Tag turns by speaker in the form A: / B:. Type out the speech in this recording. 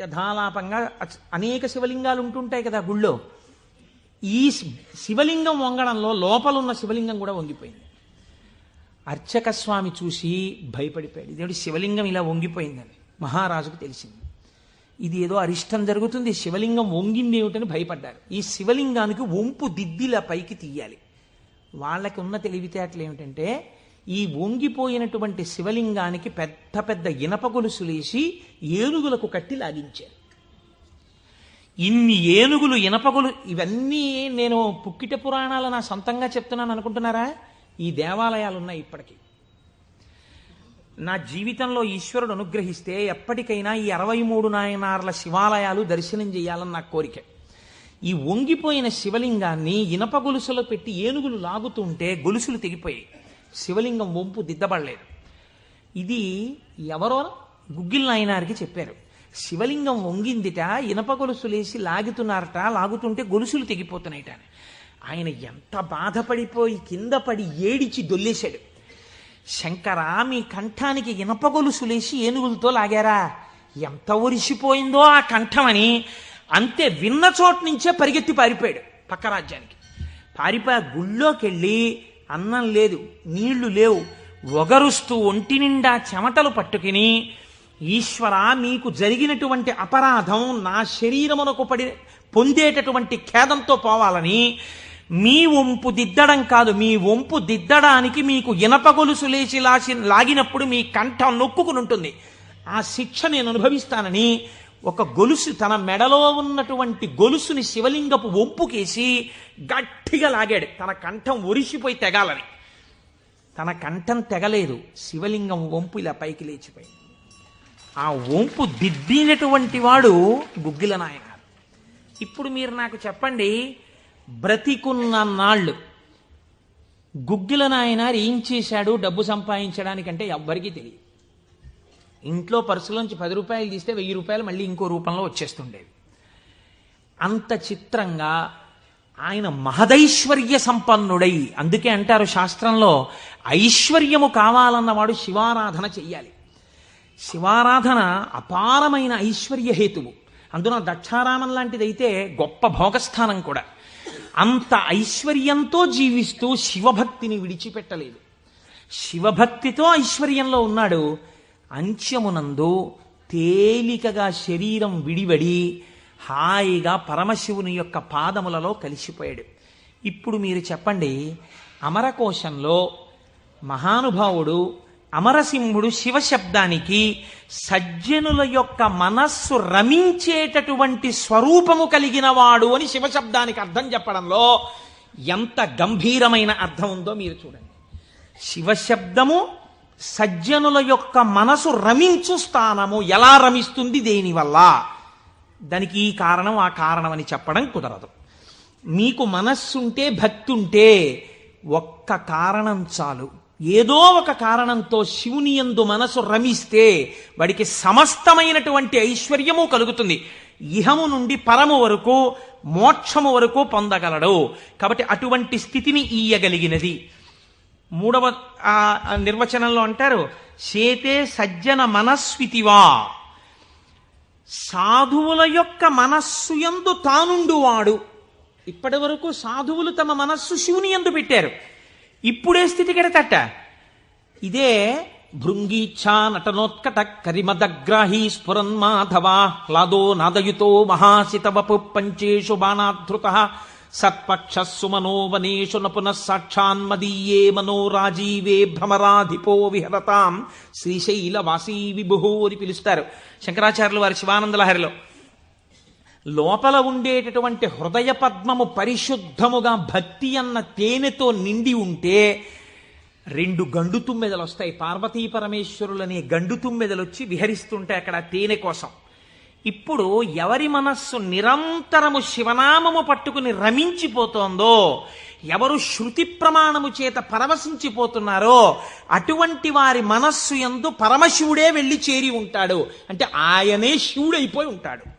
A: యథాలాపంగా అచ్- అనేక శివలింగాలు ఉంటుంటాయి కదా గుళ్ళో. ఈ శివలింగం వంగడంలో లోపలున్న శివలింగం కూడా వంగిపోయింది. అర్చక స్వామి చూసి భయపడిపోయాడు. ఇదేమిటి శివలింగం ఇలా వంగిపోయిందని మహారాజుకు తెలిసింది. ఇది ఏదో అరిష్టం జరుగుతుంది. శివలింగం వంగింది ఏమిటని భయపడ్డారు. ఈ శివలింగానికి వంపు దిద్దిలా పైకి తీయాలి. వాళ్ళకి ఉన్న తెలివితేటలు ఏమిటంటే ఈ వంగిపోయినటువంటి శివలింగానికి పెద్ద పెద్ద ఇనప గొలుసులేసి ఏనుగులకు కట్టి లాగించారు. ఇన్ని ఏనుగులు ఇనపగులు ఇవన్నీ నేను పుక్కిట పురాణాలు నా సొంతంగా చెప్తున్నాను అనుకుంటున్నారా? ఈ దేవాలయాలు ఉన్నాయి ఇప్పటికీ. నా జీవితంలో ఈశ్వరుడు అనుగ్రహిస్తే ఎప్పటికైనా ఈ అరవై మూడు నాయనార్ల శివాలయాలు దర్శనం చేయాలని నా కోరిక. ఈ వంగిపోయిన శివలింగాన్ని ఇనప గొలుసులో పెట్టి ఏనుగులు లాగుతుంటే గొలుసులు తెగిపోయాయి. శివలింగం వంపు దిద్దబడలేదు. ఇది ఎవరో గుగ్గిల్ నాయనారికి చెప్పారు. శివలింగం వంగిందిట ఇనప గొలుసులేసి లాగుతున్నారట లాగుతుంటే గొలుసులు తెగిపోతున్నాయిట ఆయన ఎంత బాధపడిపోయి కింద పడి ఏడిచి దొల్లేశాడు. శంకర మీ కంఠానికి ఇనప గొలుసులేసి ఏనుగులతో లాగారా? ఎంత ఒరిసిపోయిందో ఆ కంఠమని అంతే విన్న చోటు నుంచే పరిగెత్తి పారిపోయాడు పక్క రాజ్యానికి. పారిపోయి గుళ్ళోకెళ్ళి అన్నం లేదు నీళ్ళు లేవు. ఒగరుస్తూ ఒంటి నిండా చెమటలు పట్టుకుని ఈశ్వర మీకు జరిగినటువంటి అపరాధం నా శరీరమునకు పడి పొందేటటువంటి ఖేదంతో పోవాలని మీ వంపు దిద్దడం కాదు మీ వంపు దిద్దడానికి మీకు ఇనప గొలుసు లేచి లాసి లాగినప్పుడు మీ కంఠం నొక్కుకుని ఉంటుంది. ఆ శిక్ష నేను అనుభవిస్తానని ఒక గొలుసు తన మెడలో ఉన్నటువంటి గొలుసుని శివలింగపు వంపుకేసి గట్టిగా లాగాడు. తన కంఠం ఒరిసిపోయి తెగాలని. తన కంఠం తెగలేదు. శివలింగం వంపు ఇలా పైకి లేచిపోయింది. ఆ వంపు దిద్దినటువంటి వాడు గుగ్గిల నాయన ఇప్పుడు మీరు నాకు చెప్పండి బ్రతికున్న నాళ్ళు గుగ్గిల నాయనారు ఏం చేశాడు? డబ్బు సంపాదించడానికంటే ఎవ్వరికీ తెలియదు. ఇంట్లో పర్సులోంచి పది రూపాయలు తీస్తే వెయ్యి రూపాయలు మళ్ళీ ఇంకో రూపంలో వచ్చేస్తుండేవి. అంత చిత్రంగా ఆయన మహదైశ్వర్య సంపన్నుడై అందుకే అంటారు శాస్త్రంలో ఐశ్వర్యము కావాలన్నవాడు శివారాధన చెయ్యాలి. శివారాధన అపారమైన ఐశ్వర్య హేతువు. అందున దక్షారామం లాంటిదైతే గొప్ప భోగస్థానం కూడా. అంత ఐశ్వర్యంతో జీవిస్తూ శివభక్తిని విడిచిపెట్టలేదు. శివభక్తితో ఐశ్వర్యంలో ఉన్నాడు. అంత్యమునందు తేలికగా శరీరం విడివడి హాయిగా పరమశివుని యొక్క పాదములలో కలిసిపోయాడు. ఇప్పుడు మీరు చెప్పండి అమరకోశంలో మహానుభావుడు అమరసింహుడు శివశబ్దానికి సజ్జనుల యొక్క మనస్సు రమించేటటువంటి స్వరూపము కలిగిన వాడు అని శివశబ్దానికి అర్థం చెప్పడంలో ఎంత గంభీరమైన అర్థం ఉందో మీరు చూడండి. శివశబ్దము సజ్జనుల యొక్క మనసు రమించు స్థానము ఎలా రమిస్తుంది దేనివల్ల దానికి ఈ కారణం ఆ కారణం అని చెప్పడం కుదరదు. మీకు మనస్సుంటే భక్తి ఉంటే ఒక్క కారణం చాలు. ఏదో ఒక కారణంతో శివుని యందు మనసు రమిస్తే వాడికి సమస్తమైనటువంటి ఐశ్వర్యము కలుగుతుంది. ఇహము నుండి పరము వరకు మోక్షము వరకు పొందగలడు. కాబట్టి అటువంటి స్థితిని ఈయగలిగినది. మూడవ నిర్వచనంలో అంటారు శేతే సజ్జన మనస్వితివా సాధువుల యొక్క మనస్సు యందు తానుండువాడు. ఇప్పటి వరకు సాధువులు తమ మనస్సు శివుని యందు పెట్టారు. ఇప్పుడే స్థితి కెడతట ఇదే భృంగీచ్ఛా నటనోత్కట కరిమదగ్రాహీ స్ఫురన్మాధవా హ్లాదో నాదయుతో మహాసితవపు పంచేషు బాణాధృత సత్పక్ష సుమనో వనేషు నపునః సాక్షాన్మదీయే మనో రాజీవే భ్రమరాధిపో విహరతాం. శ్రీశైల వాసీ విభుహో అని పిలుస్తారు. శంకరాచార్యులు వారి శివానందలహరిలో లోపల ఉండేటటువంటి హృదయ పద్మము పరిశుద్ధముగా భక్తి అన్న తేనెతో నిండి ఉంటే రెండు గండు తుమ్మెదలు వస్తాయి పార్వతీ పరమేశ్వరులనే గండు తుమ్మెదలు వచ్చి విహరిస్తుంటే అక్కడ తేనె కోసం. ఇప్పుడు ఎవరి మనస్సు నిరంతరము శివనామము పట్టుకుని రమించిపోతోందో ఎవరు శృతి ప్రమాణము చేత పరవశించిపోతున్నారో అటువంటి వారి మనస్సు ఎందు పరమశివుడే వెళ్ళి చేరి ఉంటాడు. అంటే ఆయనే శివుడైపోయి ఉంటాడు.